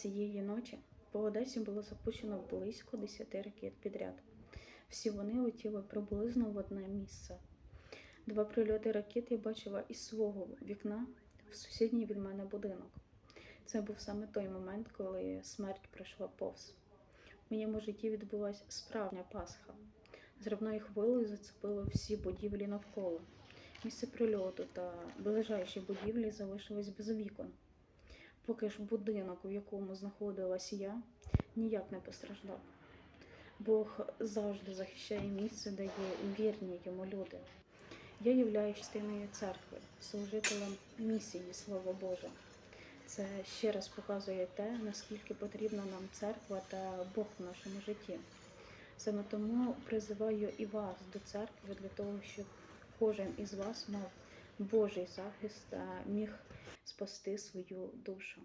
Цієї ночі по Одесі було запущено близько 10 ракет підряд. Всі вони летіли приблизно в одне місце. Два прильоти ракет я бачила із свого вікна в сусідній від мене будинок. Це був саме той момент, коли смерть пройшла повз. В моєму житті відбулася справжня Пасха. Зривною хвилею зацепило всі будівлі навколо. Місце прильоту та ближайші будівлі залишились без вікон. Поки ж будинок, у якому знаходилась я, ніяк не постраждав. Бог завжди захищає місце, де є вірні йому люди. Я являюсь частиною церкви, служителем місії, слава Боже. Це ще раз показує те, наскільки потрібна нам церква та Бог в нашому житті. Саме тому призиваю і вас до церкви для того, щоб кожен із вас мав Божий захист міг спасти свою душу.